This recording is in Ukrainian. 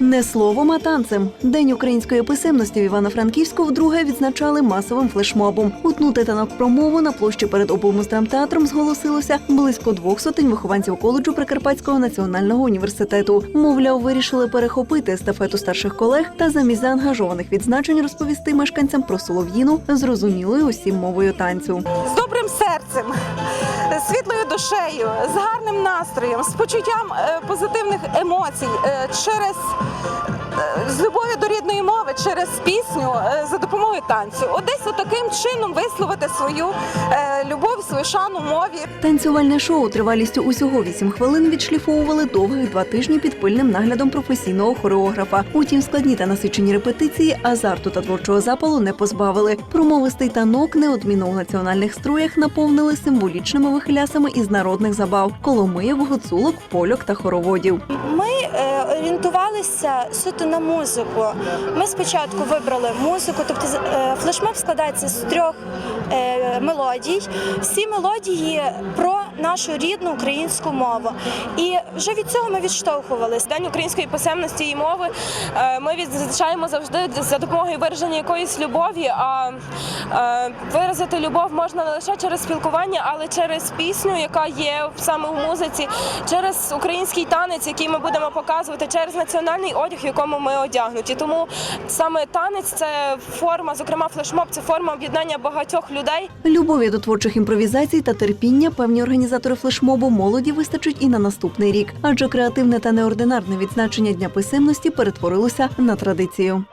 Не словом, а танцем. День української писемності в Івано-Франківську вдруге відзначали масовим флешмобом. Утнути танок промову на площі перед облмуздрамтеатром зголосилося близько двох сотень вихованців коледжу Прикарпатського національного університету. Мовляв, вирішили перехопити естафету старших колег та замість заангажованих відзначень розповісти мешканцям про солов'їну зрозумілою усім мовою танцю. з добрим серцем, світлою душею, з гарним настроєм, з почуттям е, позитивних емоцій, е, через е, з любов'ю до рідної мови, через пісню е, за допомогою танцю. Одесь таким чином висловити свою е, любов, свою шану мові. Танцювальне шоу тривалістю усього 8 хвилин відшліфовували довгих два тижні під пильним наглядом професійного хореографа. Утім, складні та насичені репетиції азарту та творчого запалу не позбавили. Промовистий танок неодмінно у національних строях наповнили символічними вихилясами із народних забав коломиїв, гуцулок, польок та хороводів. Ми е, орієнтувалися суто на музику. Ми спочатку вибрали музику, тобто е, флешмоб складається з трьох е, мелодій. Всі мелодії про нашу рідну українську мову. І вже від цього ми відштовхувалися. День української писемності і мови е, ми відзначаємо завжди за допомогою вираження якоїсь любові. А е, виразити любов можна не лише через спілкування, але через пісню, яка є саме в музиці, через український танець, який ми будемо показувати, через національний одяг, в якому ми одягнуті. Тому саме танець це форма, зокрема флешмоб, це форма об'єднання багатьох людей. Любові до творчих імпровізацій та терпіння певні організатори флешмобу молоді вистачить і на наступний рік, адже креативне та неординарне відзначення дня писемності перетворилося на традицію.